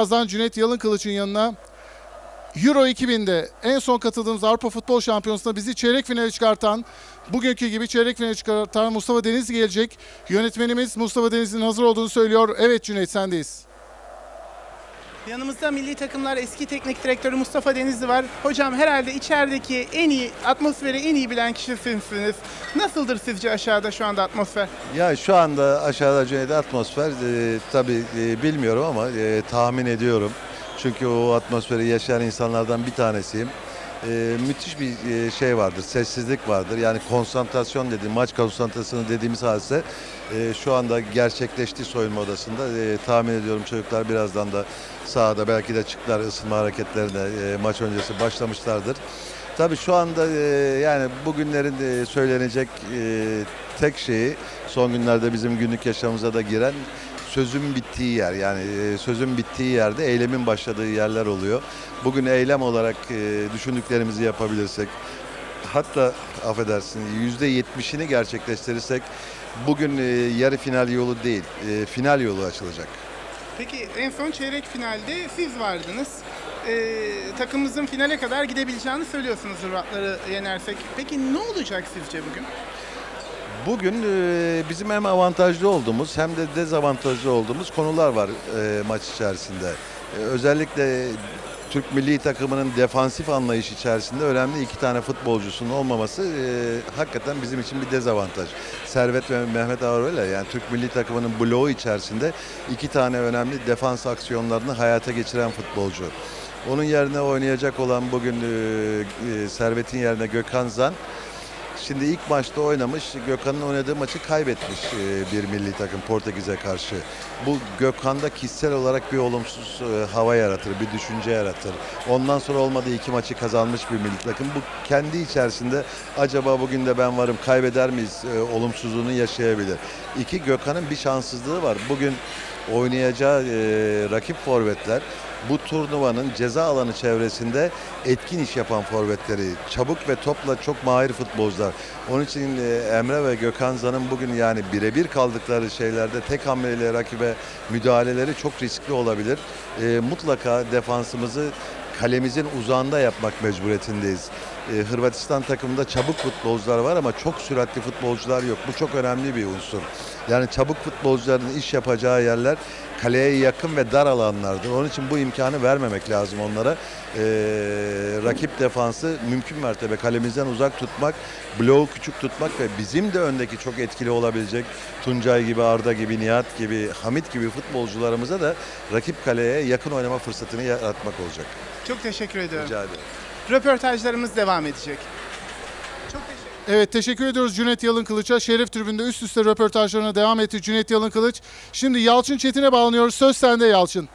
Birazdan Cüneyt Yalın Kılıç'ın yanına Euro 2000'de en son katıldığımız Avrupa Futbol Şampiyonası'nda bizi çeyrek finale çıkartan, bugünkü gibi çeyrek finale çıkartan Mustafa Deniz gelecek. Yönetmenimiz Mustafa Deniz'in hazır olduğunu söylüyor. Evet Cüneyt sendeyiz. Yanımızda milli takımlar eski teknik direktörü Mustafa Denizli var. Hocam herhalde içerideki en iyi atmosferi en iyi bilen kişi sizsiniz. Nasıldır sizce aşağıda şu anda atmosfer? Ya şu anda aşağıda Cüneyt'te atmosfer e, tabii e, bilmiyorum ama e, tahmin ediyorum. Çünkü o atmosferi yaşayan insanlardan bir tanesiyim. E, müthiş bir e, şey vardır, sessizlik vardır. Yani konsantrasyon dediğim, maç konsantrasyonu dediğimiz hadise e, şu anda gerçekleşti soyunma odasında. E, tahmin ediyorum çocuklar birazdan da sahada belki de çıktılar ısınma hareketlerine e, maç öncesi başlamışlardır. Tabii şu anda e, yani bugünlerin e, söylenecek e, tek şeyi son günlerde bizim günlük yaşamımıza da giren sözün bittiği yer. Yani e, sözün bittiği yerde eylemin başladığı yerler oluyor. Bugün eylem olarak e, düşündüklerimizi yapabilirsek hatta affedersin yüzde yetmişini gerçekleştirirsek bugün e, yarı final yolu değil final yolu açılacak. Peki en son çeyrek finalde siz vardınız. Ee, takımımızın finale kadar gidebileceğini söylüyorsunuz Hırvatları yenersek. Peki ne olacak sizce bugün? Bugün e, bizim hem avantajlı olduğumuz hem de dezavantajlı olduğumuz konular var e, maç içerisinde. E, özellikle Türk milli takımının defansif anlayış içerisinde önemli iki tane futbolcusunun olmaması e, hakikaten bizim için bir dezavantaj. Servet ve Mehmet Ağaröyle yani Türk milli takımının bloğu içerisinde iki tane önemli defans aksiyonlarını hayata geçiren futbolcu. Onun yerine oynayacak olan bugün e, Servet'in yerine Gökhan Zan Şimdi ilk maçta oynamış, Gökhan'ın oynadığı maçı kaybetmiş e, bir milli takım Portekiz'e karşı. Bu Gökhan'da kişisel olarak bir olumsuz e, hava yaratır, bir düşünce yaratır. Ondan sonra olmadığı iki maçı kazanmış bir milli takım. Bu kendi içerisinde acaba bugün de ben varım kaybeder miyiz e, olumsuzluğunu yaşayabilir. İki Gökhan'ın bir şanssızlığı var. Bugün oynayacağı e, rakip forvetler bu turnuvanın ceza alanı çevresinde etkin iş yapan forvetleri, çabuk ve topla çok mahir futbolcular. Onun için e, Emre ve Gökhan Zan'ın bugün yani birebir kaldıkları şeylerde tek hamleyle rakibe müdahaleleri çok riskli olabilir. E, mutlaka defansımızı kalemizin uzağında yapmak mecburiyetindeyiz. E, Hırvatistan takımında çabuk futbolcular var ama çok süratli futbolcular yok. Bu çok önemli bir unsur. Yani çabuk futbolcuların iş yapacağı yerler kaleye yakın ve dar alanlardır. Onun için bu imkanı vermemek lazım onlara. Ee, rakip defansı mümkün mertebe kalemizden uzak tutmak, bloğu küçük tutmak ve bizim de öndeki çok etkili olabilecek Tuncay gibi, Arda gibi, Nihat gibi, Hamit gibi futbolcularımıza da rakip kaleye yakın oynama fırsatını yaratmak olacak. Çok teşekkür ediyorum. Rica ederim. Röportajlarımız devam edecek. Evet teşekkür ediyoruz Cüneyt Yalın Kılıç'a. Şeref tribünde üst üste röportajlarına devam etti Cüneyt Yalın Kılıç. Şimdi Yalçın Çetin'e bağlanıyoruz. Söz sende Yalçın.